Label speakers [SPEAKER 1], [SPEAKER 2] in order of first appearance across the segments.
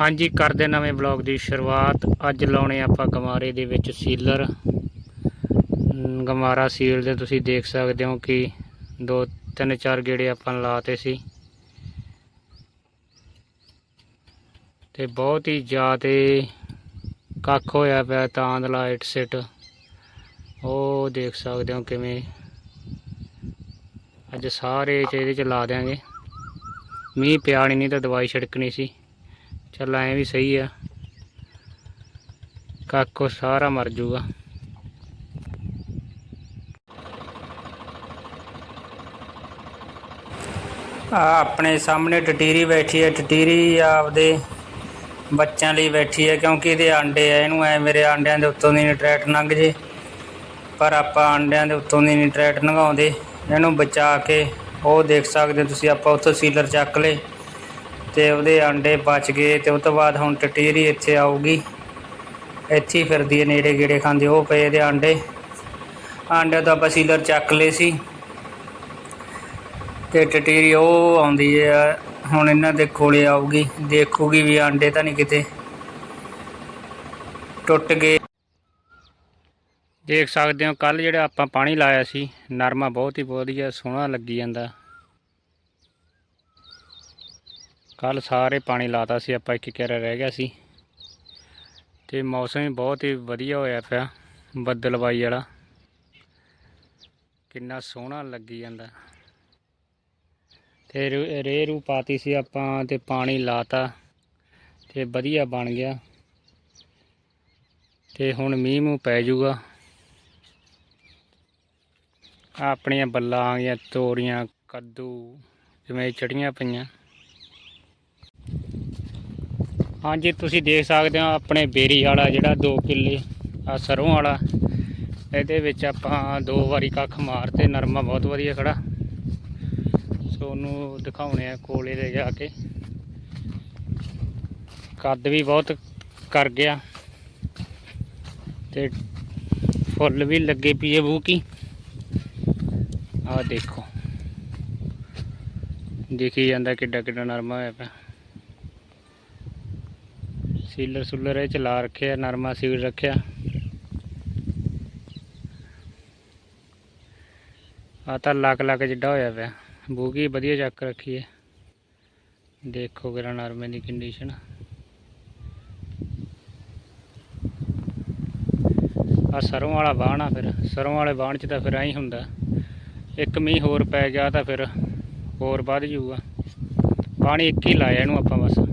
[SPEAKER 1] ਹਾਂਜੀ, ਕਰਦੇ ਨਵੇਂ ਬਲੌਗ ਦੀ ਸ਼ੁਰੂਆਤ। ਅੱਜ ਲਾਉਣੇ ਆਪਾਂ ਗਮਾਰੇ ਦੇ ਵਿੱਚ ਸੀਲਰ। ਅਮ ਗਮਾਰਾ ਸੀਲ ਦੇ ਤੁਸੀਂ ਦੇਖ ਸਕਦੇ ਹੋ ਕਿ ਦੋ, ਤਿੰਨ, ਚਾਰ ਗੇੜੇ ਆਪਾਂ ਲਾਤੇ ਸੀ। ਤੇ ਬਹੁਤ ਹੀ ਜ਼ਿਆਦਾ ਕੱਖ ਹੋਇਆ ਪਿਆ ਤਾਂ ਲਾਈਟ ਸਿਟ। ਉਹ ਦੇਖ ਸਕਦੇ ਹੋ ਕਿਵੇਂ ਅੱਜ ਸਾਰੇ ਚ ਇਹਦੇ ਚ ਲਾ ਦਿਆਂਗੇ। ਮੀਂਹ ਪਿਆ ਨਹੀਂ ਤਾਂ ਦਵਾਈ ਛਿੜਕਣੀ ਸੀ। ਚੱਲ ਐਂ ਵੀ ਸਹੀ ਆ। ਕਾਕੋ ਸਾਰਾ ਮਰ ਜੂਗਾ ਆ ਆਪਣੇ ਸਾਹਮਣੇ ਟਟੀਰੀ ਬੈਠੀ ਹੈ ਟਟੀਰੀ ਆਪਦੇ ਬੱਚਿਆਂ ਲਈ ਬੈਠੀ ਹੈ ਕਿਉਂਕਿ ਇਹਦੇ ਆਂਡੇ ਆ। ਇਹਨੂੰ ਐ ਮੇਰੇ ਆਂਡਿਆਂ ਦੇ ਉੱਤੋਂ ਦੀ ਨਿਟਰੈਟ ਲੰਘ ਜੇ। ਪਰ ਆਪਾਂ ਆਂਡਿਆਂ ਦੇ ਉੱਤੋਂ ਦੀ ਨਿਟਰੈਟ ਲੰਘਾਉਂਦੇ। ਇਹਨੂੰ ਬਚਾ ਕੇ ਉਹ ਦੇਖ ਸਕਦੇ ਤੁਸੀਂ। ਆਪਾਂ ਉੱਥੋਂ ਸੀਲਰ ਚੱਕ ਲਏ। ਤੇ ਉਹਦੇ ਆਂਡੇ ਬਚ ਗਏ ਤੇ ਉਸ ਤੋਂ ਬਾਅਦ ਹੁਣ ਟਟੀਰੀ ਇੱਥੇ ਆਊਗੀ। ਇੱਥੇ ਫਿਰਦੀ ਹੈ ਨੇੜੇ ਗੇੜੇ ਖਾਂਦੀ, ਉਹ ਪਏ ਦੇ ਆਂਡੇ ਆਂਡੇ ਤੋਂ ਆਪਾਂ ਸੀਲਰ ਚੱਕ ਲਏ ਸੀ। ਤੇ ਟਟੀਰੀ ਉਹ ਆਉਂਦੀ ਹੈ, ਹੁਣ ਇਹਨਾਂ ਦੇ ਕੋਲੇ ਆਊਗੀ। ਦੇਖੂਗੀ ਵੀ ਆਂਡੇ ਤਾਂ ਨਹੀਂ ਕਿਤੇ ਟੁੱਟ ਗਏ। ਦੇਖ ਸਕਦੇ ਹੋ ਕੱਲ ਜਿਹੜਾ ਆਪਾਂ ਪਾਣੀ ਲਾਇਆ ਸੀ, ਨਰਮਾ ਬਹੁਤ ਹੀ ਵਧੀਆ ਸੋਹਣਾ ਲੱਗੀ ਜਾਂਦਾ। ਕੱਲ ਸਾਰੇ ਪਾਣੀ ਲਾਤਾ ਸੀ, ਆਪਾਂ ਇੱਕ ਕਿਹੜਾ ਰਹਿ ਗਿਆ ਸੀ। ਤੇ ਮੌਸਮ ਵੀ ਬਹੁਤ ਹੀ ਵਧੀਆ ਹੋਇਆ ਪਿਆ ਬੱਦਲਵਾਈ ਵਾਲਾ। ਕਿੰਨਾ ਸੋਹਣਾ ਲੱਗੀ ਜਾਂਦਾ। ਤੇ ਰੇ- ਰੇਹ ਰੂ ਪਾਤੀ ਸੀ ਆਪਾਂ ਤੇ ਪਾਣੀ ਲਾਤਾ, ਤੇ ਵਧੀਆ ਬਣ ਗਿਆ। ਤੇ ਹੁਣ ਮੀਂਹ ਮੂੰਹ ਪੈ ਜਾਊਗਾ। ਆਪਣੀਆਂ ਬੱਲਾਂ ਆ ਗਈਆਂ, ਤੋਰੀਆਂ, ਕੱਦੂ, ਜਿਵੇਂ ਚੜੀਆਂ ਪਈਆਂ। ਹਾਂਜੀ, ਤੁਸੀਂ ਦੇਖ ਸਕਦੇ ਹੋ ਆਪਣੇ ਬੇਰੀ ਵਾਲਾ ਜਿਹੜਾ 2 ਕਿੱਲੇ ਆ ਸਰੋਂ ਵਾਲਾ। ਇਹਦੇ ਵਿੱਚ ਆਪਾਂ ਦੋ ਵਾਰੀ ਕੱਖ ਮਾਰਤੇ ਨਰਮਾ ਬਹੁਤ ਵਧੀਆ ਖੜਾ। ਸੋ ਉਹਨੂੰ ਦਿਖਾਉਣੇ ਆ ਕੋਲੇ ਦੇ ਜਾ ਕੇ। ਕੱਦ ਵੀ ਬਹੁਤ ਕਰ ਗਿਆ। ਤੇ ਫੁੱਲ ਵੀ ਲੱਗੇ ਪੀਏ ਬੂਕੀ। ਆਹ ਦੇਖੋ। ਦੇਖੀ ਜਾਂਦਾ ਕਿੱਡਾ ਕਿੱਡਾ ਨਰਮਾ ਹੋਇਆ ਪਿਆ। ਸੀਲਰ ਸੁਲਰ ਇਹ ਚਲਾ ਰੱਖਿਆ, ਨਰਮਾ ਸੀਲ ਰੱਖਿਆ। ਆ ਤਾਂ ਲੱਕ ਲੱਕ ਜਿੱਡਾ ਹੋਇਆ ਪਿਆ। ਬੂਗੀ ਵਧੀਆ ਚੱਕ ਰੱਖੀ ਹੈ ਦੇਖੋ ਕਿਰਾ ਨਰਮੇ ਦੀ ਕੰਡੀਸ਼ਨ ਆ ਸਰੋਂ ਵਾਲਾ ਬਾਣ ਆ ਫਿਰ। ਸਰੋਂ ਵਾਲੇ ਬਾਣ ਚ ਤਾਂ ਫਿਰ ਐਂ ਹੀ ਹੁੰਦਾ। ਇੱਕ ਮੀਂਹ ਹੋਰ ਪੈ ਗਿਆ ਤਾਂ ਫਿਰ ਹੋਰ ਵੱਧ ਜੂਗਾ ਪਾਣੀ ਇੱਕ ਹੀ ਲਾਇਆ ਇਹਨੂੰ ਆਪਾਂ ਬਸ।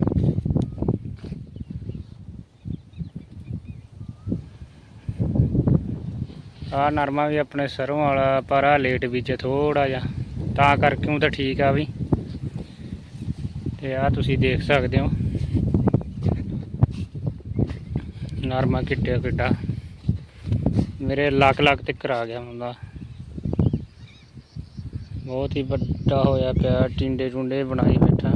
[SPEAKER 1] ਆ ਨਰਮਾ ਵੀ ਆਪਣੇ ਸਰੋਂ ਵਾਲਾ, ਪਰ ਆ ਲੇਟ ਵਿੱਚ ਥੋੜਾ ਜਿਹਾ। ਤਾਂ ਕਰਕੇ ਉਹ ਤਾਂ ਠੀਕ ਆ ਵੀ। ਤੇ ਆ ਤੁਸੀਂ ਦੇਖ ਸਕਦੇ ਹੋ। ਨਰਮਾ ਕਿੱਡਾ ਕਿੱਡਾ। ਮੇਰੇ ਲੱਖ ਲੱਖ ਤੱਕ ਆ ਗਿਆ ਹੁੰਦਾ ਬਹੁਤ ਹੀ ਵੱਡਾ ਹੋਇਆ ਪਿਆ, ਟਿੰਡੇ ਟੁੰਡੇ ਬਣਾਈ ਬੈਠਾ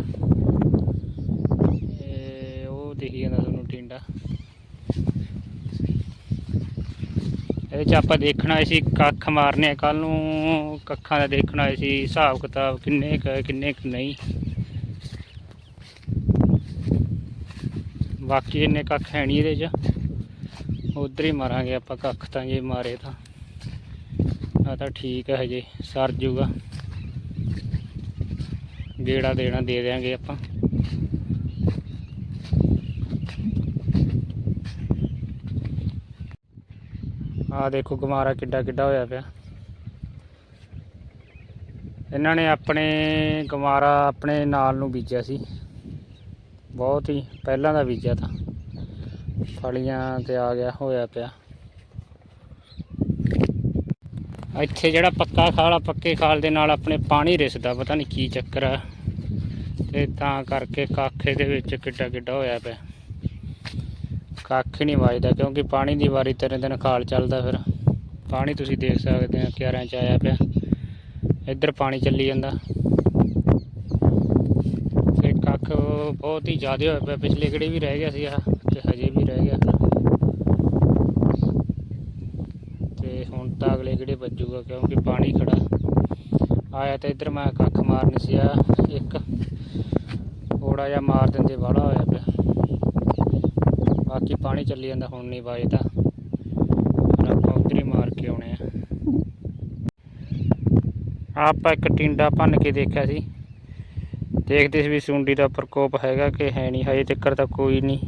[SPEAKER 1] ਇਹ ਉਹ ਦਿਖੀ ਜਾਂਦਾ ਤੁਹਾਨੂੰ ਟਿੰਡਾ ਇਹਦੇ ਚ ਆਪਾਂ ਦੇਖਣਾ ਸੀ ਕੱਖ ਮਾਰਨੇ ਕੱਲ ਨੂੰ ਕੱਖਾਂ ਦਾ ਦੇਖਣਾ ਸੀ, ਹਿਸਾਬ ਕਿਤਾਬ ਕਿੰਨੇ ਕੁ ਕਿੰਨੇ ਕੁ ਨਹੀਂ। ਬਾਕੀ ਇੰਨੇ ਕੱਖ ਹੈ ਨਹੀਂ ਇਹਦੇ ਚ। ਉਧਰ ਹੀ ਮਾਰਾਂਗੇ ਆਪਾਂ ਕੱਖ ਤਾਂ, ਜੇ ਮਾਰੇ ਤਾਂ। ਆ ਤਾਂ ਠੀਕ ਹੈ ਹਜੇ, ਸਰ ਜੂਗਾ। ਗੇੜਾ ਦੇਣਾ ਦੇ ਦਿਆਂਗੇ ਆਪਾਂ। ਆ ਦੇਖੋ ਗਮਾਰਾ ਕਿੱਡਾ ਕਿੱਡਾ ਹੋਇਆ ਪਿਆ। ਇਹਨਾਂ ਨੇ ਆਪਣੇ ਗਮਾਰਾ ਆਪਣੇ ਨਾਲ ਨੂੰ ਬੀਜਿਆ ਸੀ। ਬਹੁਤ ਹੀ ਪਹਿਲਾਂ ਦਾ ਬੀਜਿਆ ਤਾਂ। ਫਲੀਆਂ ਤੇ ਆ ਗਿਆ, ਹੋਇਆ ਪਿਆ। ਇੱਥੇ ਜਿਹੜਾ ਪੱਕਾ ਖਾਲ ਆ, ਪੱਕੇ ਖਾਲ ਦੇ ਨਾਲ ਆਪਣੇ ਪਾਣੀ ਰਿਸਦਾ, ਪਤਾ ਨਹੀਂ ਕੀ ਚੱਕਰ ਆ। ਤੇ ਤਾਂ ਕਰਕੇ ਕਾਖੇ ਦੇ ਵਿੱਚ ਕਿੱਡਾ ਕਿੱਡਾ ਹੋਇਆ ਪਿਆ। ਕੱਖ ਹੀ ਨਹੀਂ ਵੱਜਦਾ, ਕਿਉਂਕਿ ਪਾਣੀ ਦੀ ਵਾਰੀ ਤਿੰਨ ਦਿਨ ਖਾਲ ਚੱਲਦਾ ਫਿਰ। ਪਾਣੀ ਤੁਸੀਂ ਦੇਖ ਸਕਦੇ ਹੋ ਕਿਆਰਾਂ ਚ ਆਇਆ ਪਿਆ। ਇੱਧਰ ਪਾਣੀ ਚੱਲੀ ਜਾਂਦਾ। ਤੇ ਕੱਖ ਬਹੁਤ ਹੀ ਜ਼ਿਆਦਾ ਹੋਇਆ ਪਿਆ, ਪਿਛਲੇ ਕਿਹੜੇ ਵੀ ਰਹਿ ਗਿਆ ਸੀ ਆ ਤੇ ਹਜੇ ਵੀ ਰਹਿ ਗਿਆ। ਤੇ ਹੁਣ ਤਾਂ ਅਗਲੇ ਕਿਹੜੇ ਵੱਜੂਗਾ, ਕਿਉਂਕਿ ਪਾਣੀ ਖੜਾ। ਆਇਆ ਤਾਂ ਇੱਧਰ ਮੈਂ ਕੱਖ ਮਾਰਨੀ ਸੀ ਆ ਇੱਕ। ਥੋੜਾ ਜਿਹਾ ਮਾਰ ਦਿੰਦੇ, ਵਾਲਾ ਹੋਇਆ ਪਿਆ। ਬਾਕੀ ਪਾਣੀ ਚੱਲੀ ਜਾਂਦਾ, ਹੁਣ ਨਹੀਂ ਵੱਜਦਾ। ਹੁਣ ਆਪਾਂ ਉਧਰ ਹੀ ਮਾਰ ਕੇ ਆਉਣੇ ਆ। ਆਪਾਂ ਇੱਕ ਟਿੰਡਾ ਭੰਨ ਕੇ ਦੇਖਿਆ ਸੀ। ਦੇਖਦੇ ਸੀ ਵੀ ਸੁੰਡੀ ਦਾ ਪ੍ਰਕੋਪ ਹੈਗਾ ਕਿ ਹੈ ਨਹੀਂ, ਹਜੇ ਤੱਕ ਤਾਂ ਕੋਈ ਨਹੀਂ।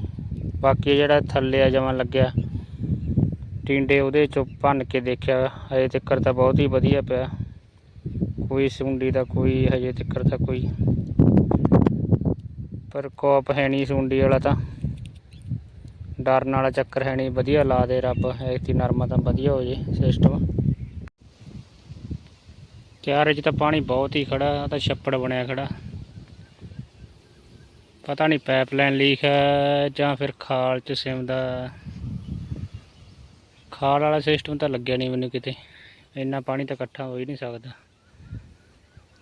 [SPEAKER 1] ਬਾਕੀ ਜਿਹੜਾ ਥੱਲੇ ਆ ਜਮਾਂ ਲੱਗਿਆ, ਟਿੰਡੇ ਉਹਦੇ ਚੋਂ ਭੰਨ ਕੇ ਦੇਖਿਆ, ਹਜੇ ਤੱਕ ਤਾਂ ਬਹੁਤ ਹੀ ਵਧੀਆ ਪਿਆ। ਕੋਈ ਸੁੰਡੀ ਦਾ ਕੋਈ, ਹਜੇ ਤੱਕ ਤਾਂ ਕੋਈ। ਪ੍ਰਕੋਪ ਹੈ ਨਹੀਂ ਸੁੰਡੀ ਵਾਲਾ ਤਾਂ। ਡਰਨ ਵਾਲਾ ਚੱਕਰ ਹੈ ਨਹੀਂ। ਵਧੀਆ, ਲਾ ਦੇ ਰੱਬ। ਐਤੀ ਨਰਮਾ ਤਾਂ ਵਧੀਆ ਹੋ ਜੇ ਸਿਸਟਮ ਕਿਆਰੇ 'ਚ ਤਾਂ ਪਾਣੀ ਬਹੁਤ ਹੀ ਖੜਾ ਉਹ ਤਾਂ ਛੱਪੜ ਬਣਿਆ ਖੜਾ। ਪਤਾ ਨਹੀਂ ਪਾਈਪਲਾਈਨ ਲੀਕ ਹੈ ਜਾਂ ਫਿਰ ਖਾਲ 'ਚ ਸਿਮਦਾ ਖਾਲ ਵਾਲਾ ਸਿਸਟਮ ਤਾਂ ਲੱਗਿਆ ਨਹੀਂ ਮੈਨੂੰ ਕਿਤੇ। ਇੰਨਾ ਪਾਣੀ ਤਾਂ ਇਕੱਠਾ ਹੋ ਹੀ ਨਹੀਂ ਸਕਦਾ।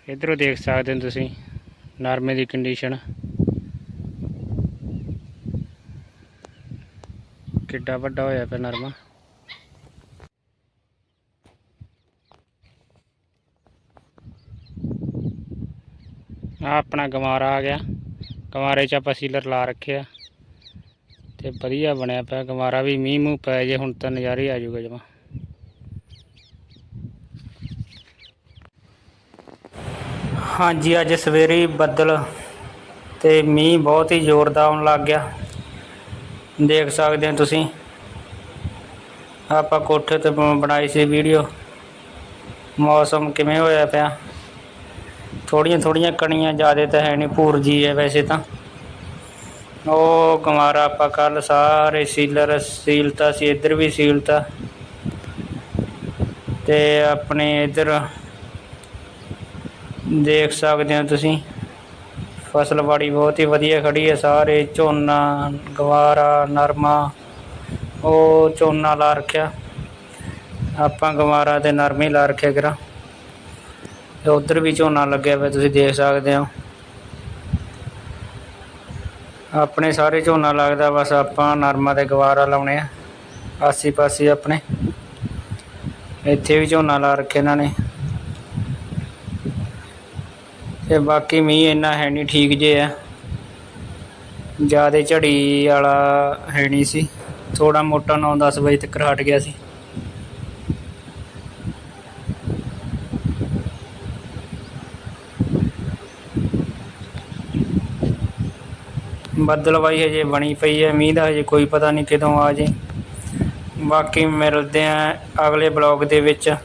[SPEAKER 1] ਇਧਰੋਂ ਦੇਖ ਸਕਦੇ ਹੋ ਤੁਸੀਂ, ਨਰਮੇ ਦੀ ਕੰਡੀਸ਼ਨ ਕਿੱਡਾ ਵੱਡਾ ਹੋਇਆ ਪਿਆ ਨਰਮਾ। ਆ ਆਪਣਾ ਗਮਾਰਾ ਆ ਗਿਆ। ਗਮਾਰੇ 'ਚ ਆਪਾਂ ਸੀਲਰ ਲਾ ਰੱਖਿਆ। ਤੇ ਵਧੀਆ ਬਣਿਆ ਪਿਆ। ਗਮਾਰਾ ਵੀ ਮੀਂਹ ਮੂੰਹ ਪੈ ਜੇ, ਹੁਣ ਤਾਂ ਨਜ਼ਾਰੇ ਆ ਜੂਗਾ ਜਮਾ। ਹਾਂਜੀ, ਅੱਜ ਸਵੇਰੇ ਬੱਦਲ ਤੇ ਮੀਂਹ ਬਹੁਤ ਹੀ ਜ਼ੋਰ ਦਾ ਆਉਣ ਲੱਗ ਗਿਆ। ਦੇਖ ਸਕਦੇ ਹੋ ਤੁਸੀਂ। ਆਪਾਂ ਕੋਠੇ ਤੇ ਬ- ਬਣਾਈ ਸੀ ਵੀਡੀਓ। ਮੌਸਮ ਕਿਵੇਂ ਹੋਇਆ ਪਿਆ। ਥੋੜੀਆਂ ਥੋੜੀਆਂ ਕਣੀਆਂ ਜ਼ਿਆਦਾ ਤਾਂ ਹੈ ਨਹੀਂ ਭੂਰਜੀ ਹੈ ਵੈਸੇ ਤਾਂ। ਉਹ ਗਮਾਰਾ ਆਪਾਂ ਕੱਲ ਸਾਰੇ ਸੀਲਰ ਸੀਲਤਾ ਸੀ, ਇੱਧਰ ਵੀ ਸੀਲਤਾ ਤੇ ਆਪਣੇ ਇੱਧਰ ਦੇਖ ਸਕਦੇ ਹੋ ਤੁਸੀਂ। ਫਸਲਵਾੜੀ ਬਹੁਤ ਹੀ ਵਧੀਆ ਖੜੀ ਹੈ, ਸਾਰੇ ਝੋਨਾ, ਗਵਾਰਾ, ਨਰਮਾ, ਉਹ ਝੋਨਾ ਲਾ ਰੱਖਿਆ। ਆਪਾਂ ਗਵਾਰਾ ਤੇ ਨਰਮੇ ਲਾ ਰੱਖਿਆ ਕਰਾਂ ਤੇ ਉਧਰ ਵੀ ਝੋਨਾ ਲੱਗਿਆ ਹੋਇਆ ਤੁਸੀਂ ਦੇਖ ਸਕਦੇ ਹੋ। ਆਪਣੇ ਸਾਰੇ ਝੋਨਾ ਲੱਗਦਾ, ਬਸ ਆਪਾਂ ਨਰਮਾ ਤੇ ਗਵਾਰਾ ਲਾਉਣੇ ਆ ਆਸੀ ਪਾਸੇ ਆਪਣੇ। ਇੱਥੇ ਵੀ ਝੋਨਾ ਲਾ ਰੱਖੇ ਇਹਨਾਂ ਨੇ। ਤੇ ਬਾਕੀ ਮੀਂਹ ਇੰਨਾ ਹੈ ਨਹੀਂ, ਠੀਕ ਜੇ ਆ। ਜਿਆਦੇ ਝੜੀ ਵਾਲਾ ਹੈ ਨਹੀਂ ਸੀ। ਥੋੜਾ ਮੋਟਾ 9-10 ਵਜੇ ਤੱਕ ਹਟ ਗਿਆ ਸੀ। ਬੱਦਲਵਾਈ ਹਜੇ ਬਣੀ ਪਈ ਹੈ, ਮੀਂਹ ਦਾ ਹਜੇ ਕੋਈ ਪਤਾ ਨਹੀਂ ਕਦੋਂ ਆ ਜੇ। ਬਾਕੀ ਮਿਲਦੇ ਆ ਅਗਲੇ ਬਲੌਗ ਦੇ ਵਿੱਚ।